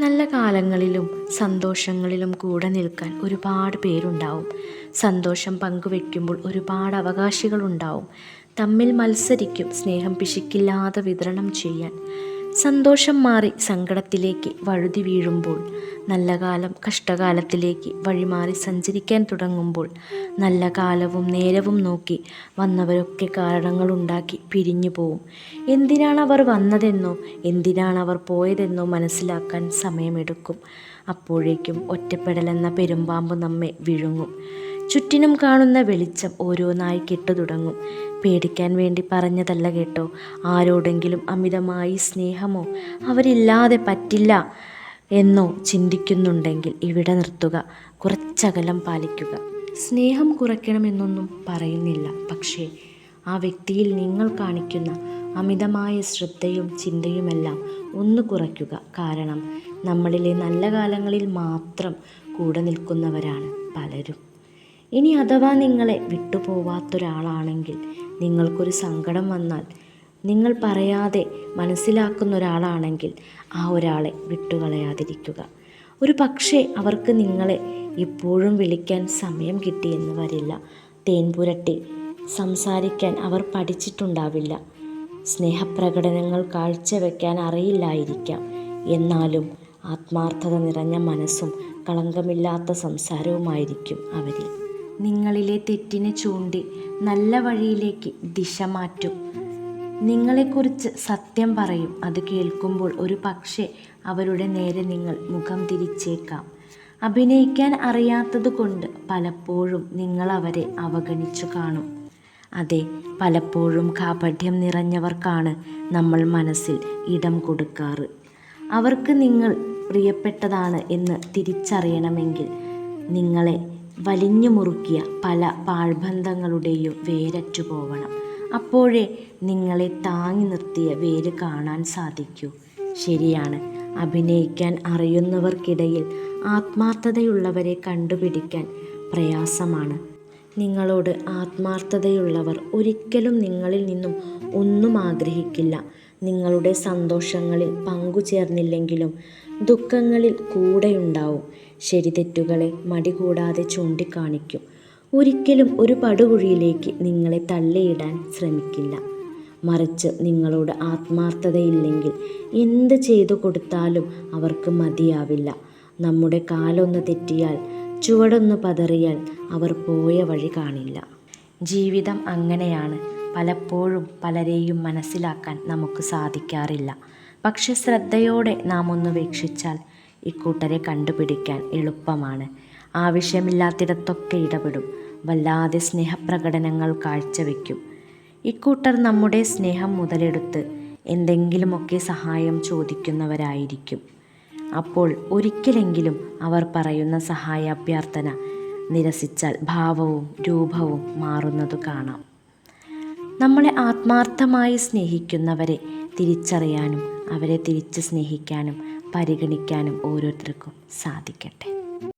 നല്ല കാലങ്ങളിലും സന്തോഷങ്ങളിലും കൂടെ നിൽക്കാൻ ഒരുപാട് പേരുണ്ടാവും. സന്തോഷം പങ്കുവെക്കുമ്പോൾ ഒരുപാട് അവകാശികളുണ്ടാവും. തമ്മിൽ മത്സരിക്കും സ്നേഹം പിശുക്കില്ലാതെ വിതരണം ചെയ്യാൻ. സന്തോഷം മാറി സങ്കടത്തിലേക്ക് വഴുതി വീഴുമ്പോൾ നല്ല കാലം കഷ്ടകാലത്തിലേക്ക് വഴിമാറി സഞ്ചരിക്കാൻ തുടങ്ങുമ്പോൾ നല്ല കാലവും നേരവും നോക്കി വന്നവരൊക്കെ കാരണങ്ങളുണ്ടാക്കി പിരിഞ്ഞു പോവും. എന്തിനാണ് അവർ വന്നതെന്നോ എന്തിനാണ് അവർ പോയതെന്നോ മനസ്സിലാക്കാൻ സമയമെടുക്കും. അപ്പോഴേക്കും ഒറ്റപ്പെടലെന്ന പെരുമ്പാമ്പ് നമ്മെ വിഴുങ്ങും. ചുറ്റിനും കാണുന്ന വെളിച്ചം ഓരോന്നായി കെട്ടുതുടങ്ങും പേടിക്കാൻ വേണ്ടി പറഞ്ഞതല്ല കേട്ടോ. ആരോടെങ്കിലും അമിതമായി സ്നേഹമോ അവരില്ലാതെ പറ്റില്ല എന്നോ ചിന്തിക്കുന്നുണ്ടെങ്കിൽ ഇവിടെ നിർത്തുക. കുറച്ചകലം പാലിക്കുക. സ്നേഹം കുറയ്ക്കണമെന്നൊന്നും പറയുന്നില്ല. പക്ഷേ ആ വ്യക്തിയിൽ നിങ്ങൾ കാണിക്കുന്ന അമിതമായ ശ്രദ്ധയും ചിന്തയുമെല്ലാം ഒന്ന് കുറയ്ക്കുക കാരണം നമ്മളിലെ നല്ല കാലങ്ങളിൽ മാത്രം കൂടെ നിൽക്കുന്നവരാണ് പലരും. ഇനി അഥവാ നിങ്ങളെ വിട്ടുപോവാത്തൊരാളാണെങ്കിൽ നിങ്ങൾക്കൊരു സങ്കടം വന്നാൽ നിങ്ങൾ പറയാതെ മനസ്സിലാക്കുന്ന ഒരാളാണെങ്കിൽ ആ ഒരാളെ വിട്ടുകളയാതിരിക്കുക. ഒരു പക്ഷേ അവർക്ക് നിങ്ങളെ ഇപ്പോഴും വിളിക്കാൻ സമയം കിട്ടിയെന്ന് വരില്ല. തേൻ പുരട്ടി സംസാരിക്കാൻ അവർ പഠിച്ചിട്ടുണ്ടാവില്ല. സ്നേഹപ്രകടനങ്ങൾ കാഴ്ചവെക്കാൻ അറിയില്ലായിരിക്കാം. എന്നാലും ആത്മാർത്ഥത നിറഞ്ഞ മനസ്സും കളങ്കമില്ലാത്ത സംസാരവുമായിരിക്കും അവരിൽ. നിങ്ങളിലെ തെറ്റിനെ ചൂണ്ടി നല്ല വഴിയിലേക്ക് ദിശ മാറ്റും. നിങ്ങളെക്കുറിച്ച് സത്യം പറയും. അത് കേൾക്കുമ്പോൾ ഒരു പക്ഷേ അവരുടെ നേരെ നിങ്ങൾ മുഖം തിരിച്ചേക്കാം. അഭിനയിക്കാൻ അറിയാത്തത് കൊണ്ട് പലപ്പോഴും നിങ്ങൾ അവരെ അവഗണിച്ചു കാണും. അതെ പലപ്പോഴും കാപഠ്യം നിറഞ്ഞവർക്കാണ് നമ്മൾ മനസ്സിൽ ഇടം കൊടുക്കാറ്. അവർക്ക് നിങ്ങൾ പ്രിയപ്പെട്ടതാണ് എന്ന് തിരിച്ചറിയണമെങ്കിൽ നിങ്ങളെ വലിഞ്ഞു മുറുക്കിയ പല പാഴ്ബന്ധങ്ങളുടെയും വേരറ്റു പോവണം. അപ്പോഴേ നിങ്ങളെ താങ്ങി നിർത്തിയ വേര് കാണാൻ സാധിക്കൂ. ശരിയാണ്. അഭിനയിക്കാൻ അറിയുന്നവർക്കിടയിൽ ആത്മാർത്ഥതയുള്ളവരെ കണ്ടുപിടിക്കാൻ പ്രയാസമാണ്. നിങ്ങളോട് ആത്മാർത്ഥതയുള്ളവർ ഒരിക്കലും നിങ്ങളിൽ നിന്നും ഒന്നും ആഗ്രഹിക്കില്ല. നിങ്ങളുടെ സന്തോഷങ്ങളിൽ പങ്കുചേർന്നില്ലെങ്കിലും ദുഃഖങ്ങളിൽ കൂടെയുണ്ടാവും. ശരിതെറ്റുകളെ മടി കൂടാതെ ചൂണ്ടിക്കാണിക്കും. ഒരിക്കലും ഒരു പടുകുഴിയിലേക്ക് നിങ്ങളെ തള്ളിയിടാൻ ശ്രമിക്കില്ല. മറിച്ച് നിങ്ങളോട് ആത്മാർത്ഥതയില്ലെങ്കിൽ എന്ത് ചെയ്തു കൊടുത്താലും അവർക്ക് മതിയാവില്ല. നമ്മുടെ കാലൊന്ന് തെറ്റിയാൽ ചുവടൊന്ന് പതറിയാൽ അവർ പോയ വഴി കാണില്ല. ജീവിതം അങ്ങനെയാണ്. പലപ്പോഴും പലരെയും മനസ്സിലാക്കാൻ നമുക്ക് സാധിക്കാറില്ല. പക്ഷെ ശ്രദ്ധയോടെ നാം ഒന്ന് വീക്ഷിച്ചാൽ ഇക്കൂട്ടരെ കണ്ടുപിടിക്കാൻ എളുപ്പമാണ്. ആവശ്യമില്ലാത്തിടത്തൊക്കെ ഇടപെടും. വല്ലാതെ സ്നേഹപ്രകടനങ്ങൾ കാഴ്ചവെക്കും. ഇക്കൂട്ടർ നമ്മുടെ സ്നേഹം മുതലെടുത്ത് എന്തെങ്കിലുമൊക്കെ സഹായം ചോദിക്കുന്നവരായിരിക്കും. അപ്പോൾ ഒരിക്കലെങ്കിലും അവർ പറയുന്ന സഹായ അഭ്യർത്ഥന നിരസിച്ചാൽ ഭാവവും രൂപവും മാറുന്നത് കാണാം. നമ്മളെ ആത്മാർത്ഥമായി സ്നേഹിക്കുന്നവരെ തിരിച്ചറിയാനും അവരെ തിരിച്ച് സ്നേഹിക്കാനും പരിഗണിക്കാനും ഓരോരുത്തർക്കും സാധിക്കട്ടെ.